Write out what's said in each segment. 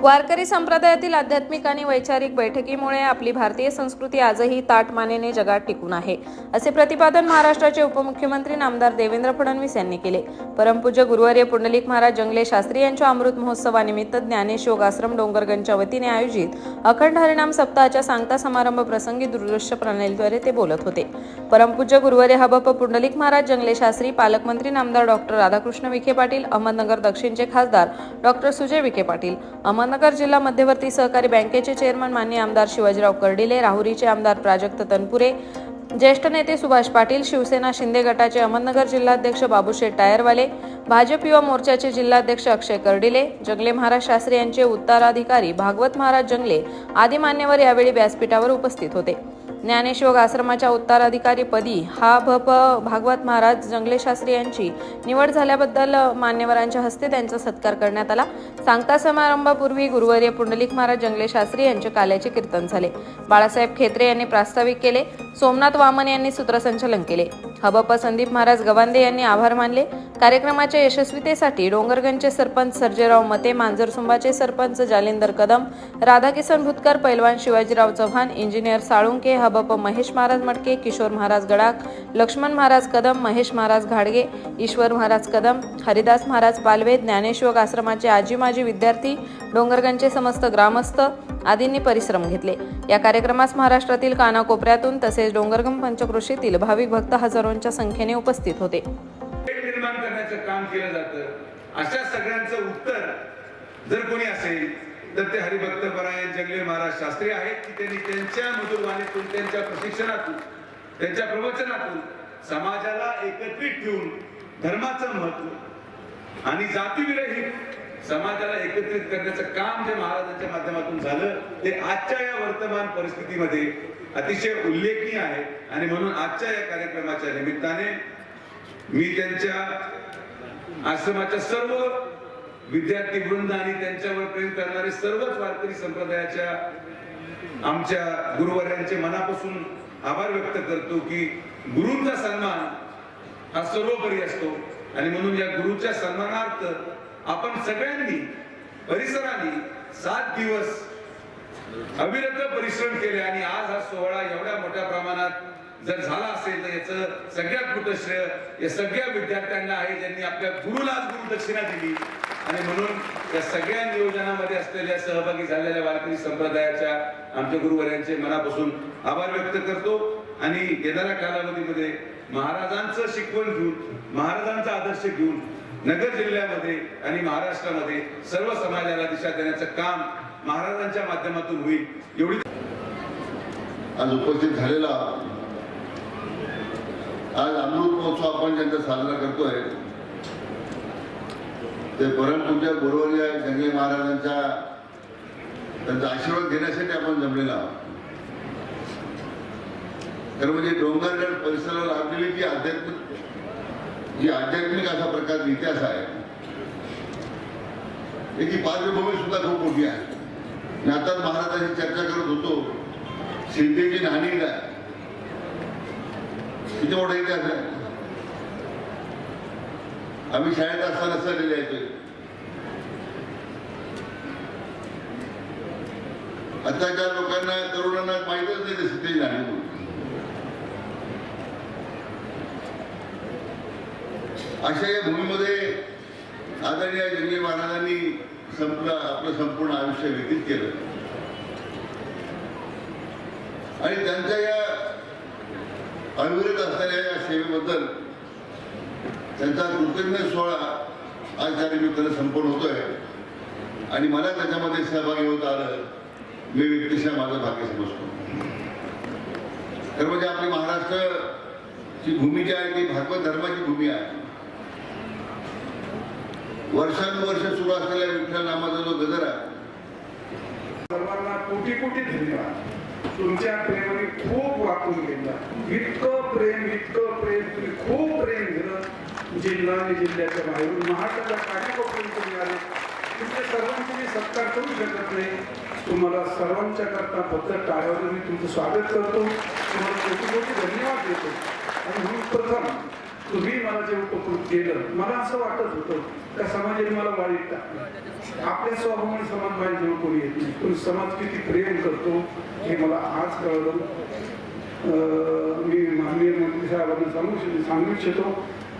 वारकरी संप्रदायातील आध्यात्मिक आणि वैचारिक बैठकीमुळे आपली भारतीय संस्कृती आजही ताटमानेने जगात टिकून आहे असे प्रतिपादन महाराष्ट्राचे उपमुख्यमंत्री नामदार देवेंद्र फडणवीस यांनी केले. परमपूज्य गुरुवार्य पुंडलिक महाराज जंगले शास्त्री यांच्या अमृत महोत्सवानिमित्त ज्ञानेश योग आश्रम डोंगरगंजच्या वतीने आयोजित अखंड हरिणाम सप्ताहाच्या सांगता समारंभ प्रसंगी दूरदृश्य प्रणालीद्वारे ते बोलत होते. परमपूज्य गुरुवार्य हबप पुंडलिक महाराज जंगले शास्त्री पालकमंत्री नामदार डॉक्टर राधाकृष्ण विखे पाटील अहमदनगर दक्षिणचे खासदार डॉक्टर सुजय विखे पाटील अहमदनगर जिल्हा मध्यवर्ती सहकारी बँकेचे चेअरमन मान्य आमदार शिवाजीराव कर्डिले राहुरीचे आमदार प्राजक्त तनपुरे ज्येष्ठ नेते सुभाष पाटील शिवसेना शिंदे गटाचे अहमदनगर जिल्हाध्यक्ष बाबूशेठ टायरवाले भाजप युवा मोर्चाचे जिल्हाध्यक्ष अक्षय कर्डिले जंगले महाराज शास्त्री यांचे उत्तराधिकारी भागवत महाराज जंगले आदी मान्यवर यावेळी व्यासपीठावर उपस्थित होते. ज्ञानेश्वर आश्रमाच्या उत्तराधिकारी पदी हा भप भागवत महाराज जंगले शास्त्री यांची निवड झाल्याबद्दल मान्यवरांच्या हस्ते त्यांचा सत्कार करण्यात आला. सांगता समारंभापूर्वी गुरुवर्य पुंडलिक महाराज जंगले शास्त्री यांचे काल्याचे कीर्तन झाले. बाळासाहेब खेत्रे यांनी प्रास्ताविक केले. सोमनाथ वामन यांनी सूत्रसंचलन केले. हबप संदीप महाराज गवांदे यांनी आभार मानले. कार्यक्रमाच्या यशस्वीतेसाठी डोंगरगंजचे सरपंच सर्जेराव मते मांजरसुंबाचे सरपंच जालिंदर कदम राधाकिसन भुतकर पैलवान शिवाजीराव चव्हाण इंजिनियर साळुंके हबप महेश महाराज मटके किशोर महाराज गडाख लक्ष्मण महाराज कदम महेश महाराज घाडगे ईश्वर महाराज कदम हरिदास महाराज पालवे ज्ञानेश्वर आश्रमाचे आजी माजी विद्यार्थी डोंगरगंजचे समस्त ग्रामस्थ आदींनी परिश्रम घेतले. या कार्यक्रमास महाराष्ट्रातील कानाकोपऱ्यातून तसेच डोंगरगम पंचक्रोशीतील भाविक भक्त हजारोंच्या संख्येने उपस्थित होते. निर्माण करण्याचं काम केलं जातं. अशा सगळ्यांचं उत्तर जर कोणी असेल तर ते हरिभक्त परायण जंगले महाराज शास्त्री आहेत की त्यांनी त्यांच्या मधुरवाणीतून त्यांच्या प्रशिक्षणातून त्यांच्या प्रवचनातून समाजाला एकत्रित ठेवून धर्माचं महत्त्व आणि जातीविरहित समाजाला एकत्रित करण्याचं काम जे महाराजांच्या माध्यमातून झालं ते आजच्या या वर्तमान परिस्थितीमध्ये अतिशय उल्लेखनीय आहे. आणि म्हणून आजच्या या कार्यक्रमाच्या निमित्ताने मी त्यांच्या आश्रमाच्या सर्व विद्यार्थी वृंद आणि त्यांच्यावर प्रेम करणारे सर्वच वारकरी संप्रदायाच्या आमच्या गुरुवर्यांचे मनापासून आभार व्यक्त करतो की गुरूंचा सन्मान हा सर्वोपरी असतो. आणि म्हणून या गुरुच्या सन्मानार्थ आपण सगळ्यांनी परिसराने सात दिवस अविरत परिश्रम केले आणि आज हा सोहळा एवढ्या मोठ्या प्रमाणात जर झाला असेल तर याचं सगळ्यात मोठं श्रेय या सगळ्या विद्यार्थ्यांना आहे ज्यांनी आपल्या गुरुला आज गुरुदक्षिणा दिली. आणि म्हणून या सगळ्या नियोजनामध्ये असलेल्या सहभागी झालेल्या वारकरी संप्रदायाच्या आमच्या गुरुवर्यांचे मनापासून आभार व्यक्त करतो. आणि येणाऱ्या कालावधीमध्ये महाराजांचं शिकवण घेऊन महाराजांचा आदर्श घेऊन नगर जिल्ह्यामध्ये आणि महाराष्ट्रामध्ये सर्व समाजाला दिशा देण्याचं काम महाराजांच्या माध्यमातून होईल एवढी आज उपस्थित झालेला आज अमृत महोत्सव आपण ज्यांचा साजरा करतोय ते परमपूज्य गुरुवर्य जंगले महाराजांच्या त्यांचा आशीर्वाद घेण्यासाठी आपण जमलेला आहोत. तर म्हणजे डोंगरगड परिसराला लाभलेली जी आध्यात्मिक जी आध्यात्मिक असा प्रकारचा इतिहास आहे त्याची पार्श्वभूमी सुद्धा खूप मोठी आहे. मी आता महाराजांची चर्चा करत होतो. सिद्धीची नाणी काय किती मोठा इतिहास आहे? आम्ही शाळेत असताना सहलेले आहेत आताच्या लोकांना तरुणांना माहितच नाही ते सिद्धीची नाणी अशा या भूमीमध्ये आदरणीय जंगली महाराजांनी संपलं आपलं संपूर्ण आयुष्य व्यतीत केलं. आणि त्यांच्या या अविरत असलेल्या या सेवेबद्दल त्यांचा कृतज्ञ सोहळा आज त्या निमित्तानं संपन्न होतोय. आणि मला त्याच्यामध्ये सहभागी होत आलं मी व्यक्तिशः माझं भाग्य समजतो. तर म्हणजे आपली महाराष्ट्र ची भूमी जी आहे ती भागवत धर्माची भूमी आहे. वर्षानुवर्ष सुरू असलेल्या विठ्ठल नामाचा जो गजर आहे. सर्वांना कोटी कोटी धन्यवाद. तुमच्या प्रेमाने खूप वाकून गेला इतकं प्रेम इतकं प्रेम तुम्ही खूप प्रेम दिलं. जिल्हा आणि जिल्ह्याच्या बाहेरून महाराष्ट्राला कानाकोपर्यंत तुम्ही आले. तुमच्या सर्वांचे मी सत्कार करू शकत नाही. तुम्हाला सर्वांच्या करता फक्त टाळ्यावर मी तुमचं स्वागत करतो. तुम्हाला कोटी कोटी धन्यवाद देतो. आणि म्हणून प्रथम तुम्ही मला जे उपकृत केलं मला असं वाटत होतं त्या समाजाने मला वाईट टाकलं? आपल्या स्वभावाने समाज माझ्याजवळ कोणी येत नाही. पण समाज किती प्रेम करतो हे मला आज कळलं. मी माननीय मंत्री साहेबांना सांगू इच्छितो सांगू इच्छितो.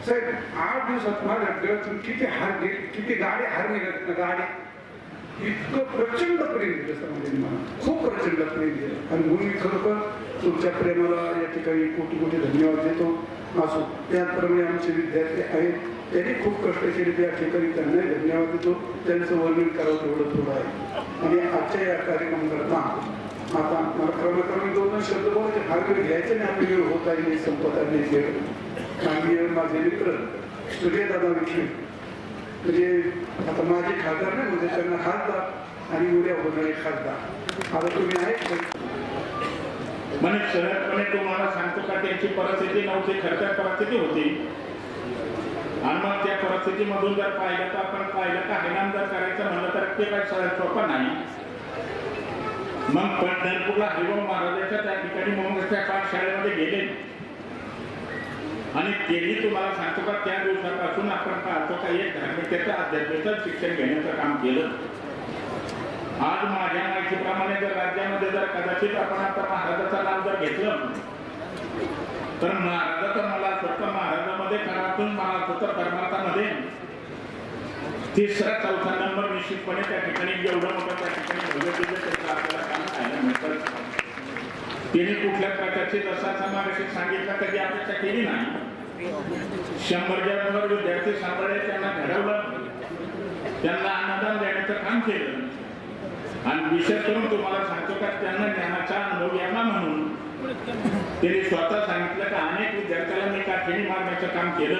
साहेब आठ दिवसात माझ्या गळ्यातून किती हार गे किती गाडी हार निघत ना गाडी इतकं प्रचंड प्रेम दिलं समाजाने मला. खूप प्रचंड प्रेम दिलं. आणि म्हणून मी खरोखर तुमच्या प्रेमाला या ठिकाणी कोटी कोटी धन्यवाद देतो. असो त्याचप्रमाणे आमचे विद्यार्थी आहेत. त्यांनी खूप कष्ट केले त्या ठिकाणी त्यांना धन्यवाद देतो. त्यांचं वर्णन करावं तेवढं थोडं आहे. आणि आजच्या या कार्यक्रमाकरता आता मला क्रमक्रमे दोन शब्द बोलायचे. फार वेळ घ्यायचे नाही आपली वेळ होत आहे नाही संपत आहे नाही माझे मित्र सूर्यदादा विखे. म्हणजे आता माझे खासदार नाही म्हणजे त्यांना खासदार आणि उद्या होणारे खासदार. आता तुम्ही आहेत म्हणजे शहरपणे तुम्हाला सांगतो का त्यांची परिस्थिती नव्हती खर्चात परिस्थिती होती. आणि मग त्या परिस्थितीमधून जर पाहिलं तर आपण पाहिलं का हैनाम जर करायचं म्हणलं तर ते काही सहज सोपं नाही. मग पंढरपूरला हरिभाऊ महाराजाच्या त्या ठिकाणी मग त्या पाठशाळेमध्ये गेले. आणि तेही तुम्हाला सांगतो का त्या दिवसापासून आपण पाहतो का एक धार्मिकतेचं आध्यात्मिकचं शिक्षण घेण्याचं काम केलं. आज माझ्या माहितीप्रमाणे जर राज्यामध्ये जर कदाचित आपण आता महाराजाचं नाव जर घेतलं तर महाराजाचं मला फक्त महाराजामध्ये करातून मला फक्त परमार्थामध्ये. तिसरा चौथा नंबर निश्चितपणे त्या ठिकाणी एवढं मोठं त्या ठिकाणी भगवतीचं त्याचं आपल्याला काम मिळतं तिने कुठल्या प्रकारची जसा समावेश सांगितला कधी अपेक्षा केली नाही. शंभर जणांवर विद्यार्थी सांभाळले त्यांना घडवलं त्यांना अन्नदान देण्याचं काम केलं. आणि विशेष करून तुम्हाला सांगतो का त्यांना ज्ञानाचा अनुभव यावा म्हणून. त्यांनी स्वतः सांगितलं का अनेक विद्यार्थ्याला मी काठिणी मारण्याचं काम केलं?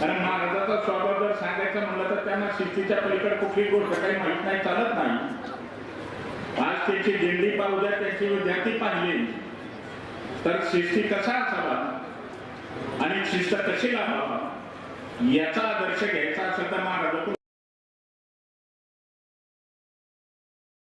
कारण महाराजाचा स्वभाव जर सांगायचं म्हणलं तर त्यांना शिस्तीच्या पलीकडे कुठली गोष्ट काही माहीत नाही चालत नाही. आज त्याची दिंडी पाहू त्याची विद्यार्थी पाहिले. तर शिस्ती कसा असावा? आणि शिस्त कशी लावावा? याचा आदर्श घ्यायचा असेल तर महाराजातून